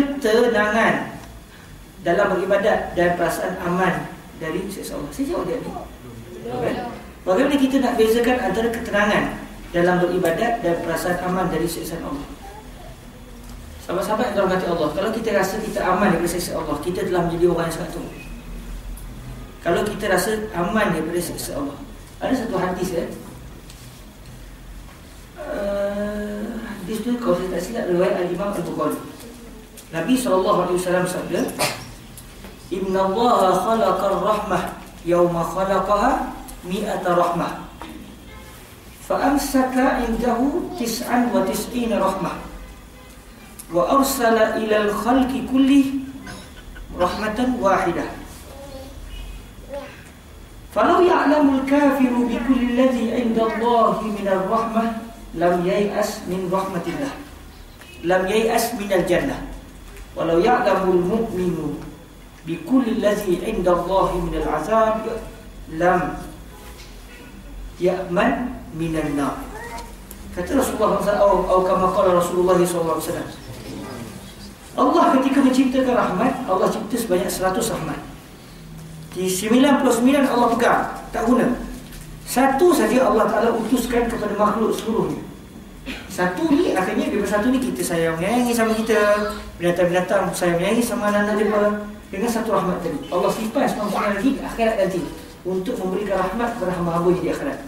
ketenangan dalam beribadat dan perasaan aman dari siksa Allah. Saya jawab dia ni. Okay. Bagaimana kita nak bezakan antara ketenangan dalam beribadat dan perasaan aman dari siksa Allah? Sahabat-sahabat yang dirahmati Allah, kalau kita rasa kita aman daripada siksa Allah, kita telah menjadi orang yang sangat tua. Kalau kita rasa aman daripada siksa Allah, ada satu hadis ya. Uh, hadis tu kalau saya tak silap riwayat Al-Imam Al-Bukhari. Nabi sallallahu alaihi wasallam sabda, "Inna Allah khalaqar rahmah yawma khalaqaha mi'ata rahmah." فأمسك عنده تسعا وتسعين رحمة وأرسل إلى الخلق كله رحمة واحدة فلو يعلم الكافر بكل الذي عند الله من الرحمة لم ييأس من رحمة الله لم ييأس من الجنة walau ya'lamul mu'minu bi kulli allazi 'inda Allah min al-'azab lam ya'man min an-nar. Kata Rasulullah SAW atau kama qala Rasulullah SAW. Allah ketika menciptakan rahmat, Allah cipta sebanyak 100 rahmat. Di 99 Allah pegang, tak guna. Satu saja Allah Taala utuskan kepada makhluk seluruhnya satu ni akhirnya daripada satu ni kita sayang menyayangi sama kita binatang-binatang sayang menyayangi sama anak-anak dia dengan satu rahmat tadi. Allah simpan semua lagi akhirat nanti untuk memberikan rahmat kepada hamba-hamba di akhirat.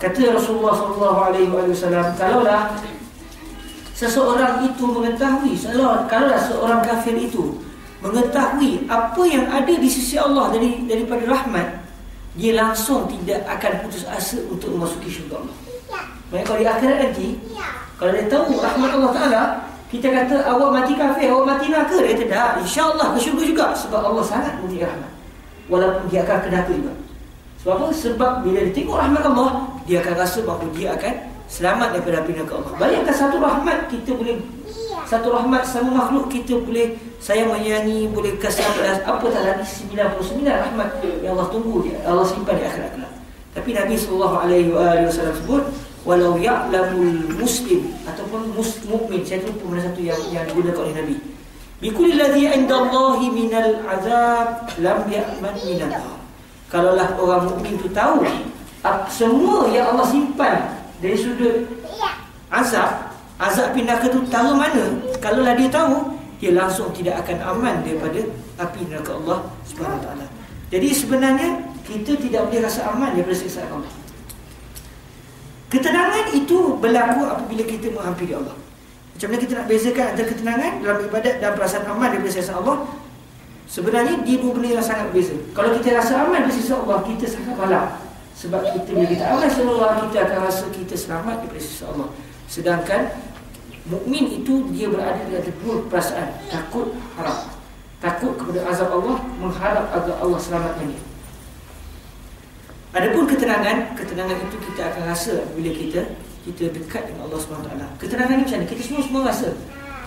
Kata Rasulullah wasallam, kalaulah seseorang itu mengetahui, kalaulah seorang kafir itu mengetahui apa yang ada di sisi Allah dari daripada rahmat, dia langsung tidak akan putus asa untuk memasuki syurga Allah. Baik kalau di akhirat nanti, kalau dia tahu rahmat Allah Taala, kita kata awak mati kafir, awak mati neraka. Dia kata tak, insyaAllah ke syurga juga. Sebab Allah sangat memberi rahmat. Walaupun dia akan ke neraka juga. Sebab apa? Sebab bila dia tengok rahmat Allah, dia akan rasa bahawa dia akan selamat daripada api neraka Allah. Bayangkan satu rahmat kita boleh satu rahmat sama makhluk kita boleh saya menyanyi boleh kasih apa tak lagi 99 rahmat yang Allah tunggu dia Allah simpan di akhirat kelak. Tapi Nabi sallallahu alaihi wasallam sebut walau ya'lamul muslim ataupun mukmin saya lupa mana satu yang yang digunakan oleh Nabi. Bi kulli ladzi 'inda Allah minal azab lam ya'man minal kalaulah orang mukmin itu tahu semua yang Allah simpan dari sudut azab azab pindah ke utara mana? Kalaulah dia tahu dia langsung tidak akan aman daripada api neraka Allah Subhanahu taala. Jadi sebenarnya kita tidak boleh rasa aman daripada siksa Allah Ketenangan itu berlaku apabila kita menghampiri Allah. Macam mana kita nak bezakan antara ketenangan dalam ibadat dan perasaan aman daripada sisa Allah? Sebenarnya dia dua benda yang sangat berbeza. Kalau kita rasa aman dari sisa Allah, kita sangat malam. Sebab kita bila kita aman sama Allah, kita akan rasa kita selamat daripada sisa Allah. Sedangkan mukmin itu dia berada di atas dua perasaan, takut harap. Takut kepada azab Allah, mengharap agar Allah selamatkan dia. Adapun ketenangan, ketenangan itu kita akan rasa bila kita kita dekat dengan Allah SWT. Ketenangan ni macam mana? Kita semua semua rasa.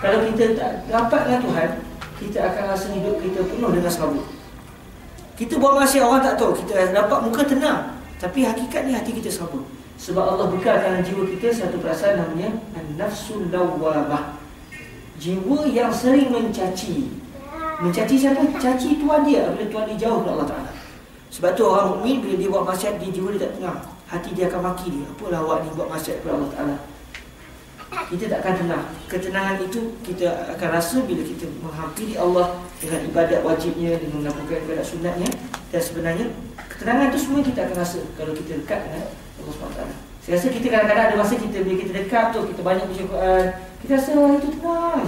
Kalau kita tak dapat dengan Tuhan, kita akan rasa hidup kita penuh dengan serabut. Kita buat maksiat orang tak tahu, kita dapat muka tenang. Tapi hakikatnya hati kita serabut. Sebab Allah bekalkan jiwa kita satu perasaan namanya An-Nafsul Lawwamah. Jiwa yang sering mencaci. Mencaci siapa? Caci Tuhan dia. Bila Tuhan dia jauh dari Allah Ta'ala. Sebab tu orang mukmin bila dia buat maksiat dia jiwa dia tak tenang. Hati dia akan maki dia. Apalah awak ni buat maksiat kepada Allah Taala. Kita tak akan tenang. Ketenangan itu kita akan rasa bila kita menghampiri Allah dengan ibadat wajibnya dengan melakukan ibadat sunatnya dan sebenarnya ketenangan itu semua kita akan rasa kalau kita dekat dengan Allah SWT. Saya rasa kita kadang-kadang ada masa kita bila kita dekat tu kita banyak baca Quran, kita rasa oh, itu tenang.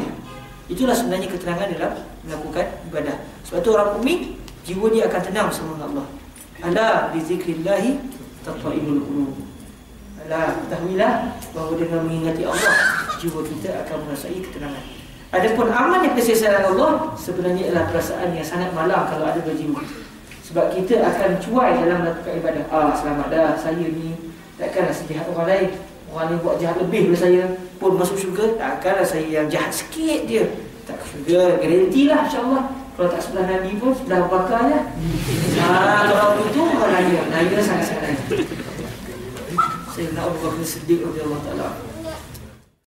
Itulah sebenarnya ketenangan dalam melakukan ibadah. Sebab tu orang mukmin jiwa dia akan tenang bersama Allah. Ala bi zikrillah tatma'innul qulub. Ala tahmilah bahawa dengan mengingati Allah jiwa kita akan merasai ketenangan. Adapun aman yang kesesatan Allah sebenarnya adalah perasaan yang sangat malang kalau ada pada jiwa. Sebab kita akan cuai dalam melakukan ibadah. Ah selamat dah saya ni takkan rasa jahat orang lain. Orang ni buat jahat lebih daripada saya pun masuk syurga. Takkanlah saya yang jahat sikit dia. Tak syurga. Garantilah insya-Allah. Kalau tak sebelah Nabi pun sebelah bakar je. Ah, kalau itu orang naya. Naya sangat-sangat naya. Saya nak Allah oleh Allah Ta'ala.